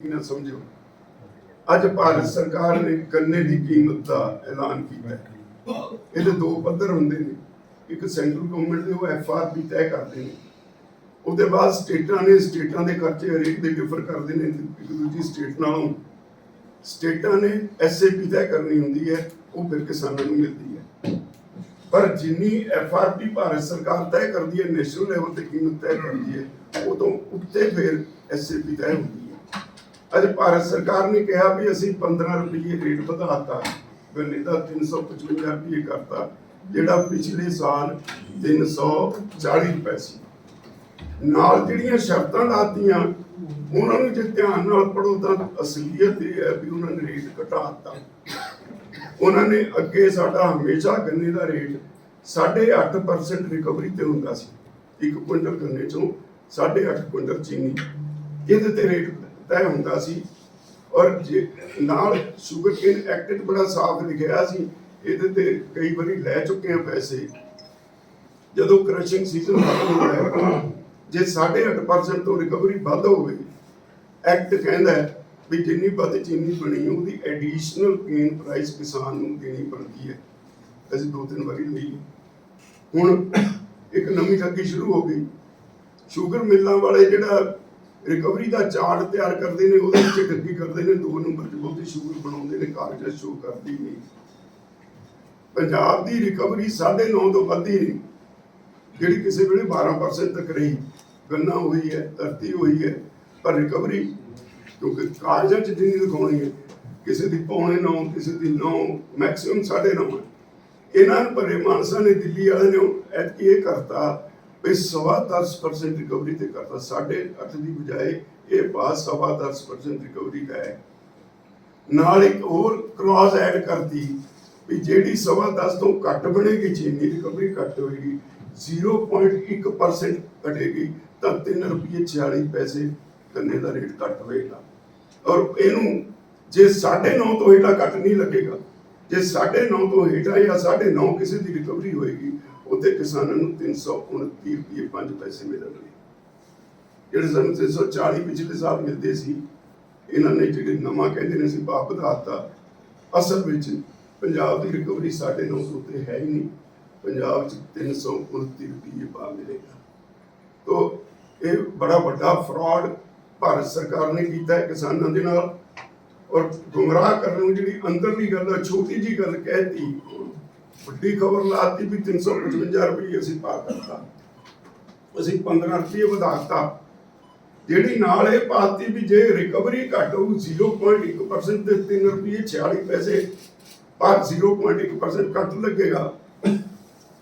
ਨਾ ਸਮਝੋ। ਅੱਜ ਭਾਰਤ ਸਰਕਾਰ ਨੇ ਗੰਨੇ ਦੀ ਕੀਮਤ ਦਾ ਐਲਾਨ ਕੀਤਾ ਇਹਦੇ ਦੋ ਪੱਧਰ ਹੁੰਦੇ ਨੇ। ਇੱਕ ਸੈਂਟਰਲ ਗਵਰਨਮੈਂਟ ਦੇ ਉਹ ਐਫ ਤੈਅ ਕਰਦੇ ਨੇ। ਉਹਦੇ ਬਾਅਦ ਸਟੇਟਾਂ ਨੇ, ਸਟੇਟਾਂ ਦੇ ਖਰਚੇ ਹਰੇਕ ਦੇ ਡਿਫਰ ਕਰਦੇ ਨੇ। ਇੱਕ ਦੂਜੀ ਸਟੇਟ ਨਾਲੋਂ। ਸਟੇਟਾਂ ਨੇ ਐਸ ਤੈਅ ਕਰਨੀ ਹੁੰਦੀ ਹੈ, ਉਹ ਫਿਰ ਕਿਸਾਨਾਂ ਨੂੰ ਮਿਲਦੀ ਹੈ। ਪਰ ਜਿੰਨੀ ਐਫ ਆਰ ਪੀ ਭਾਰਤ ਸਰਕਾਰ ਤੈਅ ਕਰਦੀ ਹੈ ਨੈਸ਼ਨਲ ਲੈਵਲ ਤੇ ਕੀਮਤ ਤੈਅ ਕਰਦੀ ਹੈ, ਉਹ ਤੋਂ ਉੱਤੇ ਫਿਰ ਐਸ ਪੀ ਤੈਅ ਹੁੰਦੀ ਹੈ। ਅੱਜ ਭਾਰਤ ਸਰਕਾਰ ਨੇ ਕਿਹਾ ਵੀ ਅਸੀਂ 15 ਰੁਪਏ ਰੇਟ ਵਧਾਤਾ। ਗੰਨੇ ਦਾ 355 ਰੁਪਏ ਕਰਤਾ, ਜਿਹੜਾ ਪਿਛਲੇ ਸਾਲ 340 ਰੁਪਏ ਸੀ। ਨਾਲ ਜਿਹੜੀਆਂ ਸ਼ਰਤਾਂ ਲਾਤੀਆਂ, ਉਹਨਾਂ ਨੂੰ ਜੇ ਧਿਆਨ ਨਾਲ ਪੜੋ ਤਾਂ ਅਸਲੀਅਤ ਇਹ ਹੈ ਵੀ ਉਹਨਾਂ ਨੇ ਰੇਟ ਘਟਾਤਾ ਉਹਨਾਂ ਨੇ ਅੱਗੇ ਸਾਡਾ ਹਮੇਸ਼ਾ ਗੰਨੇ ਦਾ ਰੇਟ 8.5% ਰਿਕਵਰੀ ਤੇ ਹੁੰਦਾ ਸੀ। ਇੱਕ ਕੁਇੰਟਲ ਗੰਨੇ ਚੋਂ 8.5 ਕੁਇੰਟਲ ਚੀਨੀ, ਇਹਦੇ ਤੇ ਰੇਟ ਤੈਅ ਹੁੰਦਾ ਸੀ। ਔਰ ਨਾਲ ਸ਼ੂਗਰ ਕੇਨ ਐਕਟ ਬੜਾ ਸਾਫ਼ ਲਿਖਿਆ ਸੀ, ਇਹਦੇ ਤੇ ਕਈ ਵਾਰੀ ਲੈ ਚੁੱਕੇ ਆ ਪੈਸੇ। ਜਦੋਂ ਕ੍ਰਸ਼ਿੰਗ ਸੀਜ਼ਨ ਖਤਮ ਹੁੰਦਾ ਜੇ 8.5% ਤੋਂ ਰਿਕਵਰੀ ਵੱਧ ਹੋਵੇ, ਐਕਟ ਕਹਿੰਦਾ ਵੀ ਜਿੰਨੀ ਵੱਧ ਚੀਨੀ ਬਣੀ ਉਹਦੀ ਐਡੀਸ਼ਨਲ ਕੇਨ ਪ੍ਰਾਈਸ ਕਿਸਾਨ ਨੂੰ ਦੇਣੀ ਪੈਂਦੀ ਹੈ। ਅਸੀਂ ਦੋ ਤਿੰਨ ਵਾਰੀ ਲਈ। ਹੁਣ ਇੱਕ ਨਵੀਂ ਠੱਗੀ ਸ਼ੁਰੂ ਹੋ ਗਈ। ਸ਼ੂਗਰ ਮਿੱਲਾਂ ਵਾਲੇ ਜਿਹੜਾ ਰਿਕਵਰੀ ਦਾ ਚਾਰਟ ਤਿਆਰ ਕਰਦੇ ਨੇ, ਉਹਦੇ ਵਿੱਚ ਠੱਗੀ ਕਰਦੇ ਨੇ, ਦੋ ਨੰਬਰ 'ਚ ਬਹੁਤੀ ਸ਼ੂਗਰ ਬਣਾਉਂਦੇ ਨੇ ਕਾਗਜ਼ਾਂ ਸ਼ੋ ਕਰਦੀ ਨਹੀਂ ਪੰਜਾਬ ਦੀ ਰਿਕਵਰੀ 9.5 ਤੋਂ ਵੱਧ ਹੀ ਨਹੀਂ ਜਿਹੜੀ ਕਿਸੇ ਵੇਲੇ 12% ਤੱਕ ਰਹੀ, ਗੰਨਾ ਹੋਈ ਹੈ, ਧਰਤੀ ਹੋਈ ਹੈ, ਪਰ ਰਿਕਵਰੀ ਕਿਉਂਕਿ ਕਾਗਜ਼ਾਂ 'ਚ ਜਿੰਨੀ ਦਿਖਾਉਣੀ ਹੈ, ਕਿਸੇ ਦੀ ਪੌਣੇ 9 ਕਿਸੇ ਦੀ 9 ਮੈਕਸਿਮਮ 9.5 ਹੈ। ਇਹਨਾਂ ਨੂੰ ਭਰੇ ਮਾਨਸਾ ਨੇ ਦਿੱਲੀ ਵਾਲੇ ਨੇ ਐਤਕੀ ਇਹ ਕਰਤਾ ਵੀ ਸਵਾ 10% ਰਿਕਵਰੀ ਤੇ ਕਰਤਾ। ਸਾਢੇ ਦੀ ਬਜਾਏ ਇਹ ਬਾਅਦ ਸਵਾ 10% ਰਿਕਵਰੀ ਦਾ ਹੈ। ਨਾਲ ਇੱਕ ਹੋਰ ਕਲੌਜ਼ ਐਡ ਕਰਤੀ ਵੀ ਜਿਹੜੀ ਸਵਾ 10 ਤੋਂ ਘੱਟ ਬਣੇਗੀ ਚੀਨੀ ਰਿਕਵਰੀ ਘੱਟ ਹੋਏਗੀ 0.1% ਘਟੇਗੀ, ਤਾਂ 3 ਰੁਪਏ 46 ਪੈਸੇ ਗੰਨੇ ਦਾ ਰੇਟ ਘੱਟ ਹੋਏਗਾ। ਔਰ ਇਹਨੂੰ ਜੇ 9.5 ਤੋਂ ਹੇਠਾਂ ਘੱਟ ਨਹੀਂ ਲੱਗੇਗਾ, ਜੇ 9.5 ਤੋਂ ਹੇਠਾਂ ਜਾਂ 9.5 ਕਿਸੇ ਦੀ ਰਿਕਵਰੀ ਹੋਏਗੀ ਉੱਥੇ ਕਿਸਾਨਾਂ ਨੂੰ 329 ਰੁਪਏ 5 ਪੈਸੇ ਮਿਲਣਗੇ ਜਿਹੜੇ ਸਾਨੂੰ 340 ਪਿਛਲੇ ਸਾਲ ਮਿਲਦੇ ਸੀ, ਇਹਨਾਂ ਨੇ ਜਿਹੜੇ ਨਵਾਂ ਕਹਿੰਦੇ ਨੇ ਸੀ ਭਾਅ ਵਧਾਤਾ ਅਸਲ ਵਿੱਚ ਪੰਜਾਬ ਦੀ ਰਿਕਵਰੀ 9.5 ਤੋਂ ਉੱਤੇ ਹੈ ਹੀ ਨਹੀਂ। ਪੰਜਾਬ 'ਚ 329 ਰੁਪਏ ਭਾਅ ਮਿਲੇਗਾ। ਤੋ ਇਹ ਬੜਾ ਵੱਡਾ ਫਰਾਡ ਭਾਰਤ ਸਰਕਾਰ ਨੇ ਕੀਤਾ ਹੈ ਕਿਸਾਨਾਂ ਦੇ ਨਾਲ। ਔਰ ਗੁੰਮਰਾਹ ਕਰਨ ਨੂੰ ਜਿਹੜੀ ਅੰਦਰਲੀ ਗੱਲ ਆ, ਛੋਟੀ ਜੀ ਗੱਲ ਕਹਿਤੀ ਵੱਡੀ ਖਬਰ ਲਾਤੀ ਵੀ 355 ਰੁਪਏ ਅਸੀਂ ਪਾ ਕਰਤਾ ਅਸੀਂ 15 ਰੁਪਏ ਵਧਾਤਾ ਜਿਹੜੀ ਨਾਲ ਇਹ ਪਾਤੀ ਵੀ ਜੇ ਰਿਕਵਰੀ ਘੱਟ ਹੋਊ 0.1% ਤੇ 3 ਰੁਪਏ 46 ਪੈਸੇ ਪਰ 0.1% ਕੱਟ ਲੱਗੇਗਾ।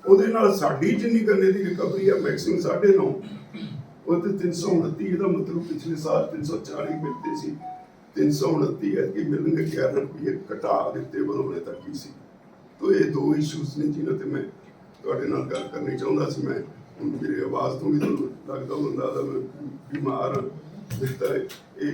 ਉਹਦੇ ਨਾਲ ਸਾਡੀ ਜਿੰਨੀ ਗੰਨੇ ਦੀ ਰਿਕਵਰੀ ਹੈ ਮੈਕਸਿਮਮ 9.5 ਉਹ ਤੇ 329 ਇਹਦਾ ਮਤਲਬ ਪਿਛਲੇ ਸਾਲ 340 ਮਿਲਦੇ ਸੀ। 329 ਹੈ ਕਿ ਮਿਲਣਗੇ 11 ਰੁਪਏ ਘਟਾ ਦਿੱਤੇ ਬਣਾਉਣੇ ਤੱਕ ਹੀ ਸੀ। ਤੋ ਇਹ ਦੋ ਇਸ਼ੂਸ ਨੇ ਜਿਨ੍ਹਾਂ ਤੇ ਮੈਂ ਤੁਹਾਡੇ ਨਾਲ ਗੱਲ ਕਰਨੀ ਚਾਹੁੰਦਾ ਸੀ ਮੈਂ ਹੁਣ ਮੇਰੀ ਆਵਾਜ਼ ਤੋਂ ਵੀ ਤੁਹਾਨੂੰ ਲੱਗਦਾ ਹੁੰਦਾ ਤਾਂ ਮੈਂ ਬਿਮਾਰ ਹਾਂ। ਦਿੱਤਾ ਇਹ